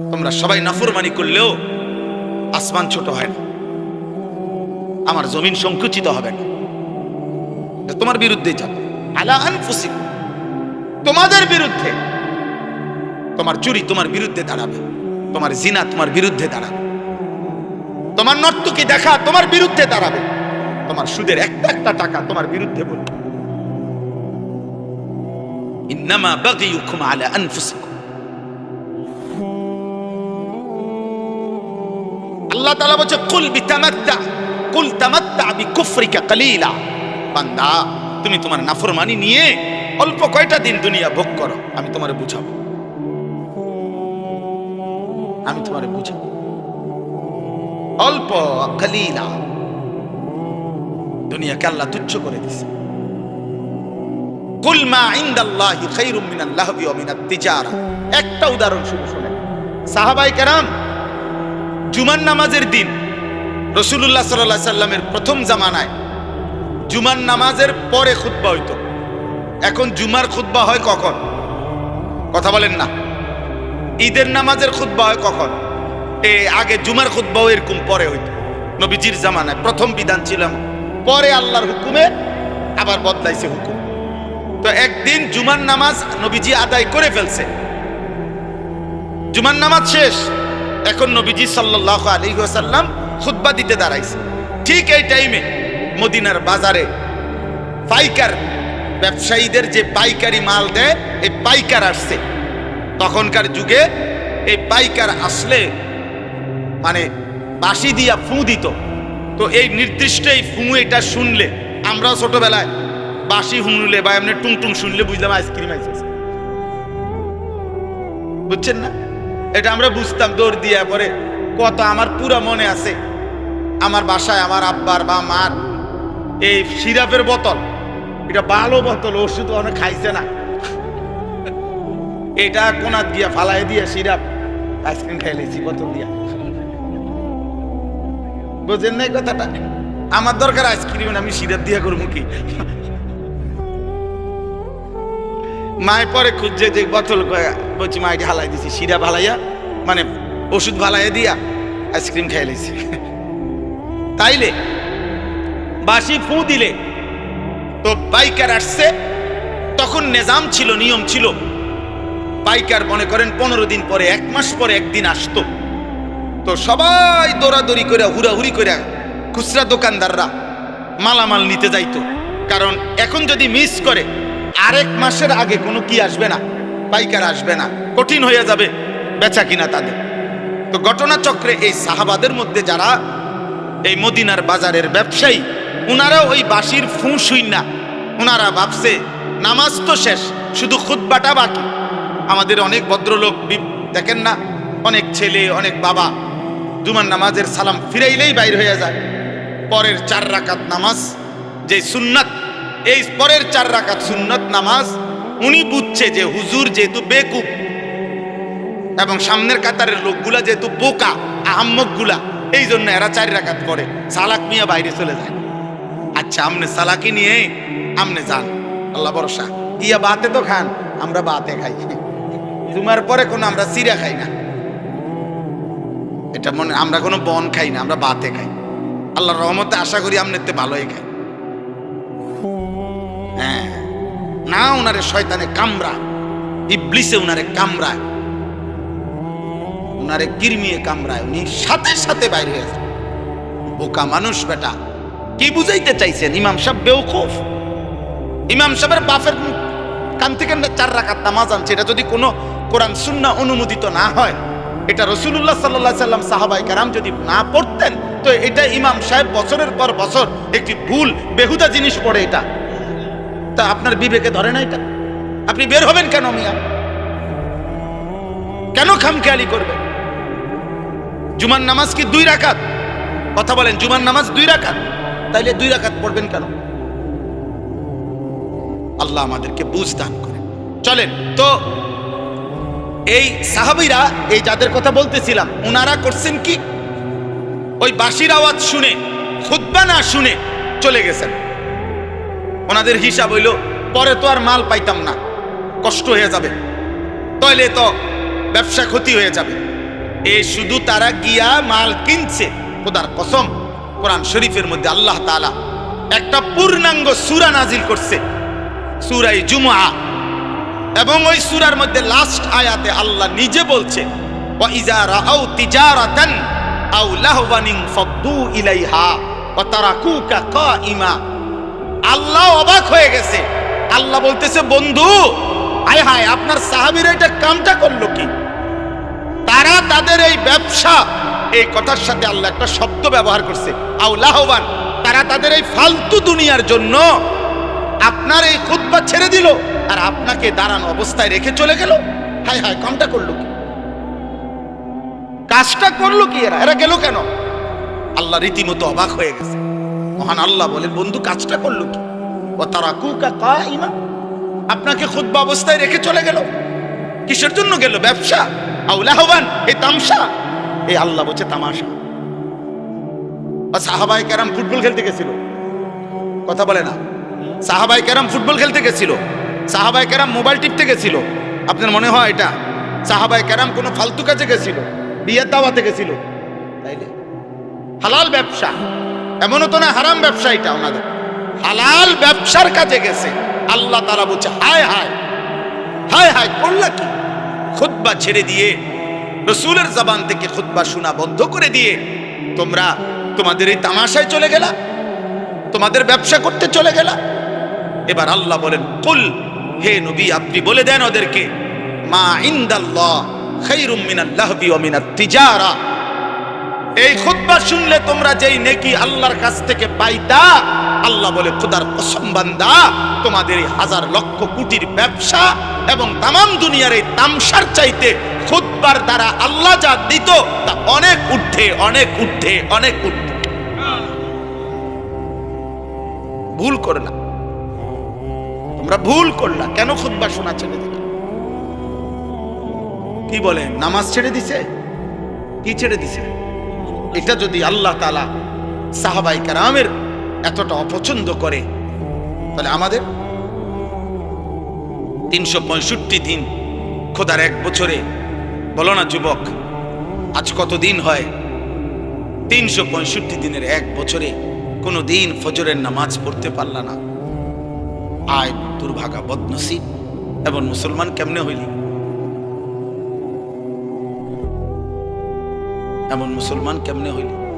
তোমরা সবাই নাফরমানি করলেও আসমান ছোট হয় না। আমার জমিন সংকুচিত হবে না। তোমার বিরুদ্ধে যাবে। আলা তোমাদের বিরুদ্ধে। তোমার চুরি তোমার বিরুদ্ধে দাঁড়াবে। তোমার জিনা তোমার বিরুদ্ধে দাঁড়াবে। তোমার নর্তকি দেখা তোমার বিরুদ্ধে দাঁড়াবে। তোমার সুদের একটা একটা টাকা তোমার বিরুদ্ধে বলবে। ইন্নামা বাগিয়ুকুম আলা আনফুসিকুম। আল্লাহ তাআলা বলছে, কুল বিতামাত্তা, কুল তামাত্তা কালিলা। বান্দা, তুমি তোমার নাফরমানি নিয়ে অল্প কয়টা দিন দুনিয়া ভোগ করো, আমি তোমারে বুঝাবো। আমি তোমারে বুঝাবো। অল্প কালিলা। দুনিয়াকে আল্লাহ তুচ্ছ করে দিছে। কুল মা ইনদাল্লাহি খায়রুম মিনাল লাহবি ওয়া মিনাত তিজারা। একটা উদাহরণ শুধু শুনেন। সাহাবাই কেরাম জুমার নামাজের দিন রসুল্লাহ সাল্লাহ সাল্লামের প্রথম জামানায় জুমার নামাজের পরে খুতবা হইত। এখন জুমার খুতবা হয় কখন? কথা বলেন না। ঈদের নামাজের খুতবা হয় কখন? এ, আগে জুমার খুতবাও এরকম পরে হইত। নবীজির জামানায় প্রথম বিধান ছিলাম পরে আল্লাহর হুকুমে আবার বদলাইছে হুকুম। তো একদিন জুমার নামাজ নবীজি আদায় করে ফেলছে। জুমার নামাজ শেষ। এখন নবীজি সাল্লাহ আলী সাল্লাম খুতবা দিতে দাঁড়াইছে। ঠিক এই টাইমে মদিনার বাজারে পাইকার ব্যবসায়ীদের যে পাইকারি মাল দেয়, এই পাইকার আসছে। তখনকার যুগে এই পাইকার আসলে মানে বাঁশি দিয়া ফু দিত। তো এই নির্দিষ্ট এই ফু এটা শুনলে, আমরাও ছোটবেলায় বাঁশি শুনলে বা এমনি টুংটুং শুনলে বুঝলাম আইসক্রিম আইসেছে বুঝছেন না? এটা আমরা বুঝতাম দৌড় দিয়ে পরে কত আমার পুরো মনে আছে। আমার বাসায় আমার আব্বার বা মার এই সিরাপের বোতল, এটা ভালো বোতল, ওষুধ অনেক খাইছে না। এটা কোনাত গিয়া ফালাই দিয়া সিরাপ, আইসক্রিম খাইলেছি বোতল দিয়া। বুঝেন নাই কথাটা? আমার দরকার আইসক্রিম, আমি সিরাপ দিয়া করব কি? মায়ের পরে খুঁজছে যে বোতল বলছি, মা, এটা হালাই দিছি, সিরা ভালাইয়া মানে ওষুধ ভালাইয়া দিয়া আইসক্রিম খাই লাইছি। তাইলে বাসি ফু দিলে তো বাইকার আসছে, তখন নিজাম ছিল, নিয়ম ছিল। বাইকার মনে করেন পনেরো দিন পরে, এক মাস পরে একদিন আসতো। তো সবাই দৌড়াদৌড়ি করে হুড়াহুড়ি করে খুচরা দোকানদাররা মালামাল নিতে যাইতো। কারণ এখন যদি মিস করে আরেক মাসের আগে কোনো কি আসবে না? পাইকার আসবে না। কঠিন হয়ে যাবে বেচা কিনা তাদের। তো ঘটনাচক্রে এই সাহাবাদের মধ্যে যারা এই মদিনার বাজারের ব্যবসায়ী উনারাও ওই বাসির ফু শুই না। উনারা ভাবছে, নামাজ তো শেষ, শুধু খুদ্বাটা বাকি। আমাদের অনেক ভদ্রলোক দেখেন না, অনেক ছেলে, অনেক বাবা। জুমার নামাজের সালাম ফিরাইলেই বাইর হয়ে যায়। পরের চার রাকাত নামাজ যে সুন্নাত এই পরের চার রাকাত সুন্নত নামাজ উনি বুঝছে যে হুজুর যেহেতু বেকুব এবং সামনের কাতারের লোকগুলা যেহেতু বোকা, আহম্মকগুলা, এই জন্য এরা চার রাকাত করে সালাক মিয়া বাইরে চলে যায়। আচ্ছা আমনে সালাকি নিয়ে, আমনে যান। আল্লাহ ভরসা। ইয়া বাতে তো খান, আমরা বাতে খাই। জুমার পরে কোনো আমরা সিরা খাই না। এটা মনে আমরা কোনো বন খাই না, আমরা বাতে খাই। আল্লাহর রহমতে আশা করি আমনেতে ভালোই খাই হ্যাঁ। না ওনারে শয়তানে কামড়া ইবলিসে উনারে কামড়ায়। উনারে কিরমিয়ে কামড়ায়, উনি সাথে সাথে বাইরে হয়ে বোকা মানুষ বেটা, কি বুঝাইতে চাইছেন? ইমাম সাহেব বেউকুফ ইমাম সাহেবের বাফের কান থেকে চার রাকাত নামাজ আনছে, এটা যদি কোনো কোরআন সুন্না অনুমোদিত না হয়, এটা রসুল্লাহ সাল্লাহ সাল্লাম সাহাবাই কারাম যদি না পড়তেন, তো এটা ইমাম সাহেব বছরের পর বছর একটি ভুল, বেহুদা জিনিস পড়ে এটা। তা আপনার বিবেকে ধরে না এটা? আপনি বের হবেন কেন মিয়া? কেন খামখেয়ালি করবেন? জুমার নামাজ কি দুই রাকাত? কথা বলেন, জুমার নামাজ দুই রাকাত? তাইলে দুই রাকাত পড়বেন কেন? আল্লাহ আমাদেরকে বুঝ দান করে চলেন, তো এই সাহাবিরা, এই যাদের কথা বলতেছিলাম ওনারা করছেন কি? ওই বাঁশির আওয়াজ শুনে খুদ্া না শুনে চলে গেছেন। ওনাদের হিসাব হইল, পরে তো আর মাল পাইতাম না। কষ্ট হয়ে যাবে। তাইলে তো ব্যবসা ক্ষতি হয়ে যাবে। এ শুধু তারা গিয়া মাল কিনছে। খোদার কসম, কোরআন শরীফের মধ্যে আল্লাহ তাআলা একটা পূর্ণাঙ্গ সুরা নাজিল করছে, সূরাই জুমআ। এবং ওই সুরার মধ্যে লাস্ট আয়াতে আল্লাহ নিজে বলছে আল্লাহ অবাক হয়ে গেছে। আল্লাহ বলতেছে, বন্ধু, আয় হায়, আপনার সাহাবীরা এটা কামটা করল কি? তারা তাদের এই ব্যবসা, এই কথার সাথে আল্লাহ একটা শব্দ ব্যবহার করছে। আও লাহওয়ান তারা তাদের এই ফালতু দুনিয়ার জন্য আপনার এই খুতবা ছেড়ে দিল আর আপনাকে দাঁড়ানো অবস্থায় রেখে চলে গেল। হায় হায়, কামটা করল কি? কাজটা করল কি এরা? এরা গেল কেন? আল্লাহ রীতিমতো অবাক হয়ে গেছে। মহান আল্লাহ বলেন, বন্ধু, কাজটা করল কি? ও তারা কুকা কাইমা। আপনাকে খুদ্া অবস্থায় রেখে চলে গেল। কিসের জন্য গেল? ব্যবসা? আউলাহবান এই তামসা? এই আল্লাহ বলছে তামাশা। সাহাবাই কেরাম ফুটবল খেলতে গেছিল। কথা বলে না। সাহাবাই কেরাম ফুটবল খেলতে গেছিল। সাহাবাই কেরাম মোবাইল টিপতে গেছিল। আপনার মনে হয় এটা? সাহাবাই কেরাম কোনো ফালতু কাজে গেছিল? বিয়ের দাওয়াতে গেছিল? তাইলে? হালাল ব্যবসা। এমনও তো না হারাম ব্যবসা এটা ওনাদের। হালাল ব্যবসার কাজে গেছে। আল্লাহ তারা বলছে, হায় হায় হায় হায়, করলা কি? খুতবা ছেড়ে দিয়ে, রসুলের জবান থেকে খুতবা শোনা বন্ধ করে দিয়ে, তোমরা তোমাদের এই তামাশায় চলে গেলা? তোমাদের ব্যবসা করতে চলে গেলা? এবার আল্লাহ বলেন, কুল, হে নবী, আপনি বলে দেন ওদেরকে, মা ইন্দাল্লাহ খাইরুম মিনাল লাহবি ওয়া মিনাত তিজারা। এই খুতবা শুনলে তোমরা যেই নেকি আল্লাহর কাছ থেকে পাইতা, আল্লাহ বলে, খোদার কসম বান্দা, তোমাদের এই হাজার লক্ষ কোটির ব্যবসা এবং তামাম দুনিয়ার এই তামসার চাইতে খুতবার দ্বারা আল্লাহ যা দিত, তা অনেক ঊর্ধ্বে অনেক ঊর্ধ্বে অনেক ঊর্ধ্বে। ভুল করলা তোমরা ভুল করলা কেন খুতবা শোনা ছেড়ে দিল? কি বলে? নামাজ ছেড়ে দিছে? কি ছেড়ে দিছে? এটা যদি আল্লাহ তালা সাহাবাই কারামের এতটা অপছন্দ করে, তাহলে আমাদের তিনশো পঁয়ষট্টি দিন খোদার এক বছরে, বলো না যুবক, আজ কত দিন হয়? তিনশো পঁয়ষট্টি দিনের এক বছরে কোনো দিন ফজরের নামাজ পড়তে পারল না। আয় দুর্ভাগা বদনসিব এবং মুসলমান কেমনে হইলি? এমন মুসলমান কেমনে হইলি